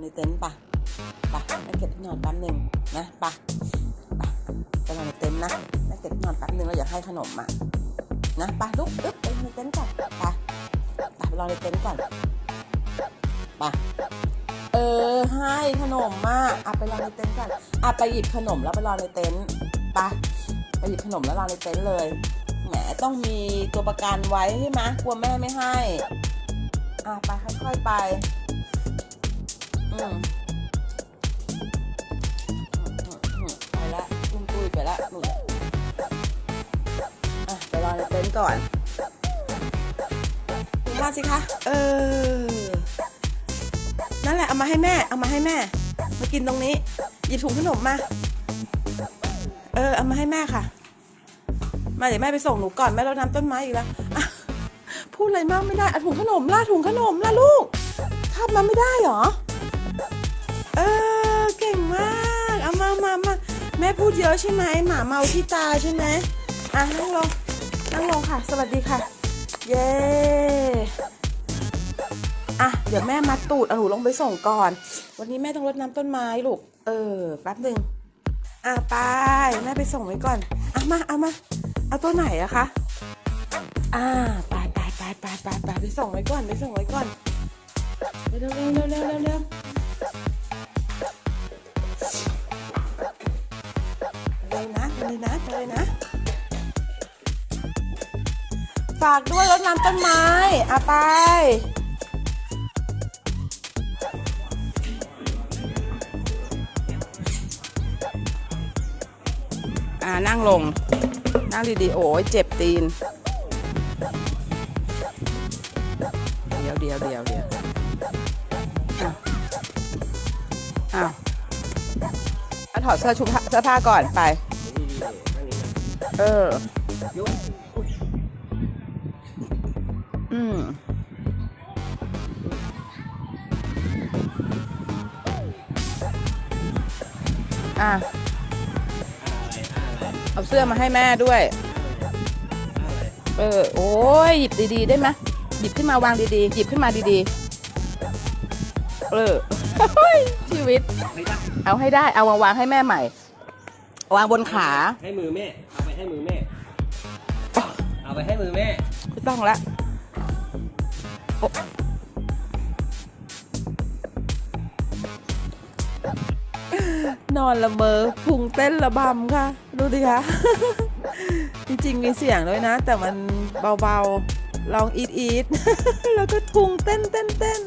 ในเต็นท์ปะปะแม่เก็บที่นอนแป๊บหนึ่งนะปะปะไปนอนในเต็นท์นะแม่เก็บที่นอนแป๊บหนึ่งแล้วอยากให้ขนมอะนะปะลุกอึ๊บไปในเต็นท์ก่อนปะปะไปรอในเต็นท์ก่อนปะเออให้ขนมมาอะไปรอในเต็นท์ก่อนอะไปหยิบขนมแล้วไปรอในเต็นท์ปะไปหยิบขนมแล้วรอในเต็นท์เลยแหมต้องมีตัวประกันไว้ใช่ไหมกลัวแม่ไม่ให้อะไปค่อยๆไป ไปละตุ้มตุ้ยไปละหนุนอะไปรอในเต็นท์ก่อนดูมาสิคะ เออ นั่นแหละ เอามาให้แม่ เอามาให้แม่ มากินตรงนี้ หยิบถุงขนมมา เออ เอามาให้แม่ค่ะ มาเดี๋ยวแม่ไปส่งหนูก่อนแม่รดน้ำต้นไม้อีกแล้วพูดอะไรมากไม่ได้อะถุงขนมล่ะถุงขนมล่ะลูกคาบมาไม่ได้เหรอ ออ เก่งมาก เอามามามาแม่พูดเยอะใช่ไหมหมาเมาที่ตาใช่ไหมอะนั่งลง นั่งลงค่ะ สวัสดีค่ะ เย้อะ เดี๋ยวแม่มัดตูดเอาหนูลงไปส่งก่อน วันนี้แม่ต้องรดน้ำต้นไม้ลูก เออ แป๊บหนึ่งอะไป แม่ไปส่งไว้ก่อนอะมา เอามา เอาตัวไหนอะคะ อ่าไปไปไปไปไปไปไปส่งไว้ก่อน ไปส่งไว้ก่อน เร็วเร็วเร็วเร็วเร็ว ฝากด้วยรดน้ำต้นไม้อะไป อ่านั่งลง นั่งดีๆ โอ้ยเจ็บตีน เดี๋ยวเดี๋ยวเดี๋ยวเดี๋ยวอ้าวอ้าวอะถอดเสื้อชุบเสื้อผ้าก่อนไป เออ อืมอะเอาเสื้อมาให้แม่ด้วย เออ โอ้ยหยิบดีๆ ได้ไหมหยิบขึ้นมาวางดีๆ หยิบขึ้นมาดีๆ เออชีวิต เอาให้ได้ เอามาวางให้แม่ใหม่ วางบนขา ให้มือแม่ เอาไปให้มือแม่ เอาไปให้มือแม่ไม่ต้องละโอ๊ะ นอนละเมอพุงเต้นระบำค่ะ ดูดิคะ จริงๆมีเสียงด้วยนะ แต่มันเบาๆ ลองอีทอีทแล้วก็พุงเต้นเต้นเต้น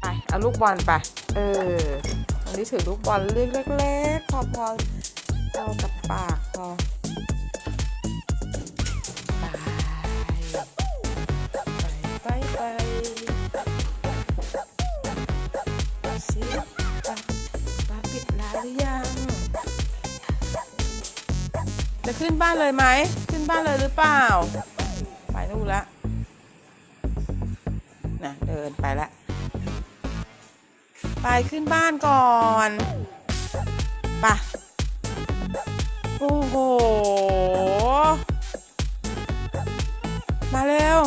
ไปเอาลูกบอลไป เอออันนี้ถือลูกบอลเล็กๆพอพอพอกับปากพอ จะขึ้นบ้านเลยไหม ขึ้นบ้านเลยหรือเปล่า ไปนู่นละนะเดินไปละ ไปขึ้นบ้านก่อนไปะโอ้โห มาเร็ว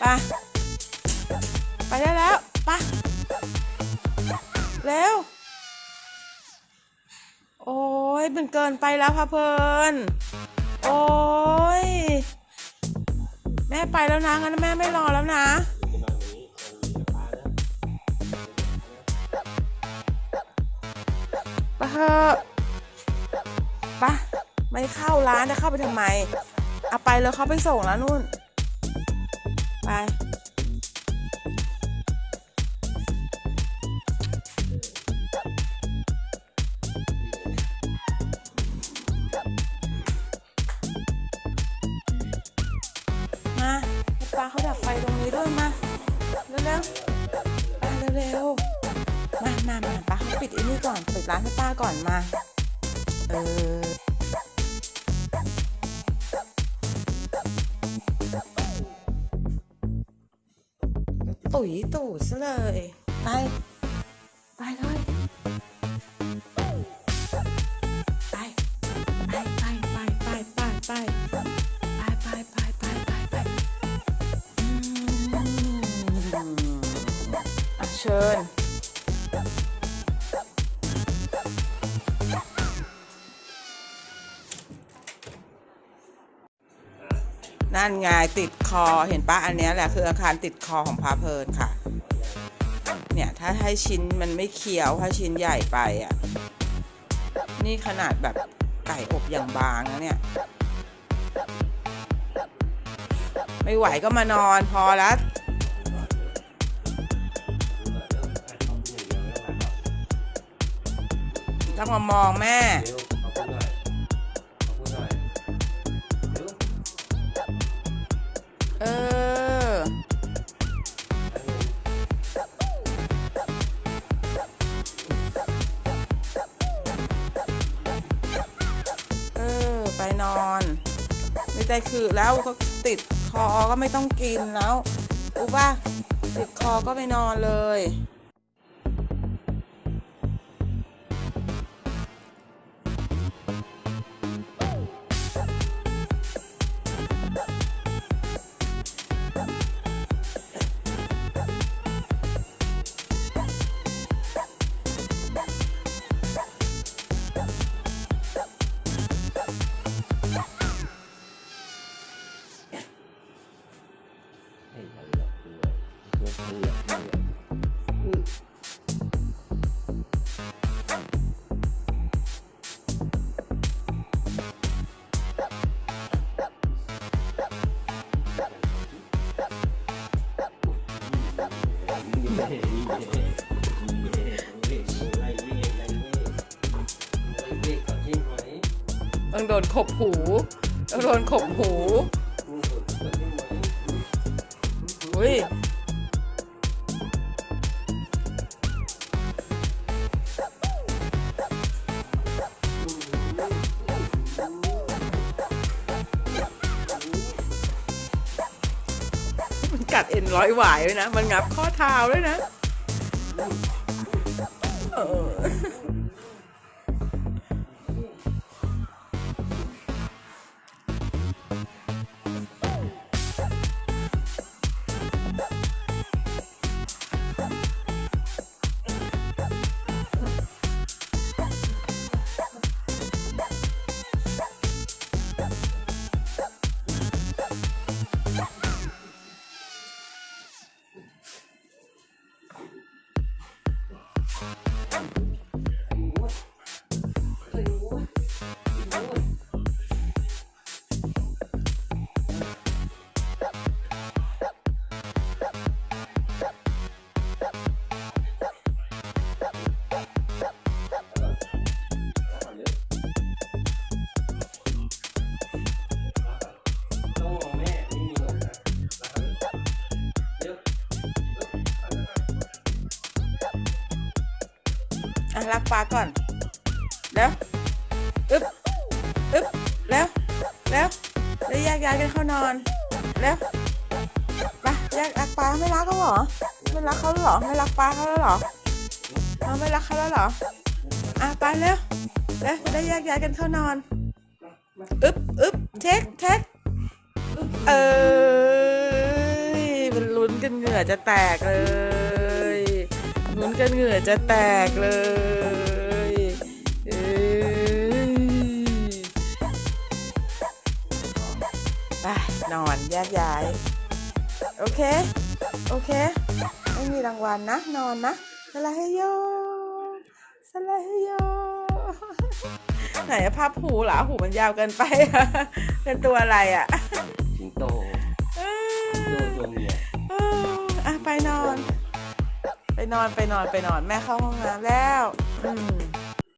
ไปไปได้แล้วไปเร็ว ยมันเกินไปแล้วพะเพลิน โอ้ย แม่ไปแล้วนะงั้นแม่ไม่รอแล้วนะ ไปเถอะไปไม่เข้าร้านจะเข้าไปทำไม เอาไปเลยเขาไปส่งแล้วนู่น ไป บไฟตรงนี้ด้วยมาเร็วๆป้าเร็วๆมามามาป้าปิดอันี่ก่อนปิดร้านให้ป้าก่อนมาเออตุ๋ยตู่ซะเลย ไป ไปเลย เชิญ นั่นไงติดคอเห็นปะอันนี้แหละคืออาคารติดคอของพาเพลินค่ะ เนี่ยถ้าให้ชิ้นมันไม่เคี้ยวถ้าชิ้นใหญ่ไปอะ นี่ขนาดแบบไก่อบอย่างบางนะเนี่ยไม่ไหวก็มานอนพอแล้ว ต้องมามองแม่ เร็วขอบคุณหน่อยขอบคุณหน่อยเร็วเออเออ ไปนอนไม่ได้คือแล้วก็ติดคอก็ไม่ต้องกินแล้วรู้ป่ะติดคอก็ไปนอนเลย ต้องโดนขบหูต้องโดนขบหู อุ้ย กัดเอ็นร้อยหวายด้วยนะ มันงับข้อเท้าด้วยนะ เออ อะรักปลาก่อน แล้วอึ๊บอึ๊บแล้วแล้วแล้วแยกย้ายกันเข้านอนแล้วไปแยกรักปลาไม่รักเขาหรอไม่รักเขาหรอไม่รักปลาเขาแล้วหรอเอาไม่รักเขาแล้วหรออะไปเร็วแล้วจะได้แยกย้ายกันเข้านอนอึ๊บอึ๊บเช็คเช็คเอ้ยมันลุ้นกันเหงื่อจะแตกเลย ลุ้นกันเหงื่อจะแตกเลยเอ้ยไปนอนแยกย้าย โอเค โอเค ไม่มีรางวัลนะ นอนนะสลาเฮโยสลาเฮโยไหนภาพหูเหรอหูมันยาวเกินไปอะเป็นตัวอะไรอะสิงโตเอตัวตัวเมีย นอนไปนอนไปนอนแม่เข้าห้องน้ำแล้ว อืม